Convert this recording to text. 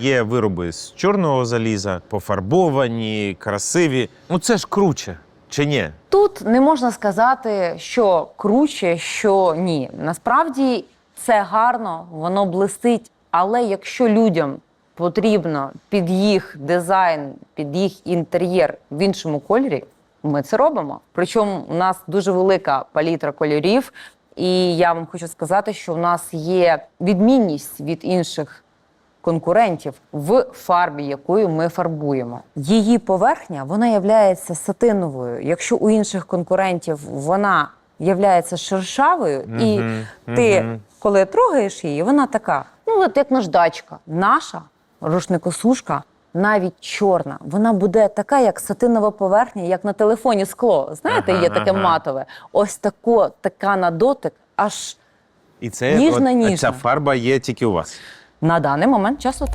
Є вироби з чорного заліза, пофарбовані, красиві. Ну це ж круче, чи ні? Тут не можна сказати, що круче, що ні. Насправді це гарно, воно блистить. Але якщо людям потрібно під їх дизайн, під їх інтер'єр в іншому кольорі, ми це робимо. Причому у нас дуже велика палітра кольорів, і я вам хочу сказати, що у нас є відмінність від інших конкурентів в фарбі, якою ми фарбуємо. Її поверхня вона є сатиновою. Якщо у інших конкурентів вона є шершавою, і ти, коли трогаєш її, вона така, ну от як наждачка. Наша рушникосушка. Навіть чорна, вона буде така, як сатинова поверхня, як на телефоні скло. Знаєте, є таке матове. Ось тако, така на дотик, аж І це Ніжна, от, ніжна. ця фарба є тільки у вас. На даний момент часу так.